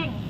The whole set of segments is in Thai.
morning.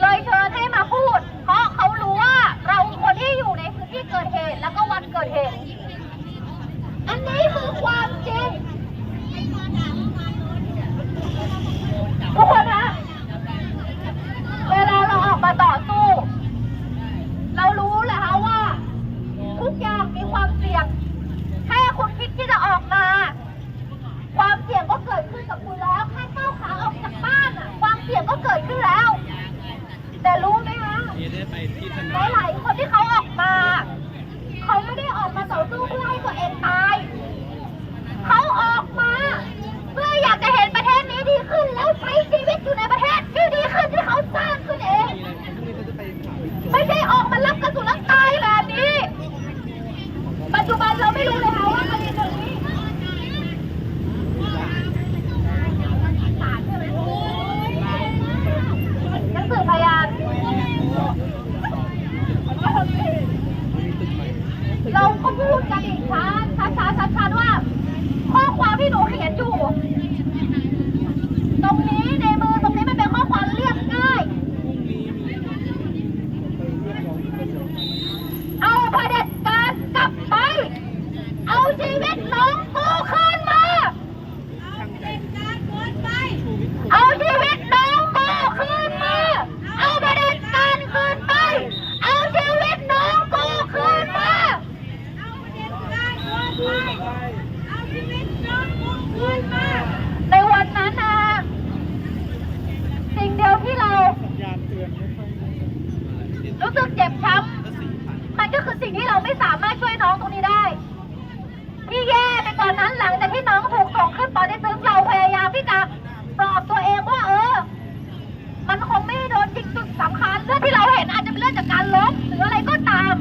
เลยเชิญให้มาพูด เพราะเขารู้ว่าเราคนที่อยู่ในพื้นที่เกิดเหตุ แล้วก็วันเกิดเหตุ 都会。তখন รู้สึกเจ็บช้ำมันก็คือสิ่งที่เราไม่สามารถช่วยน้องตรงนี้ได้ที่แย่ไปกว่านนั้นหลังจากที่น้องถูกส่งขึ้นปอได้ซึ้งเราพยายามที่จะปลอบตัวเองว่าเออ มันคงไม่โดนยิงจุดสำคัญเลือดที่เราเห็นอาจจะเป็นเลือดจากการล้มหรืออะไรก็ตาม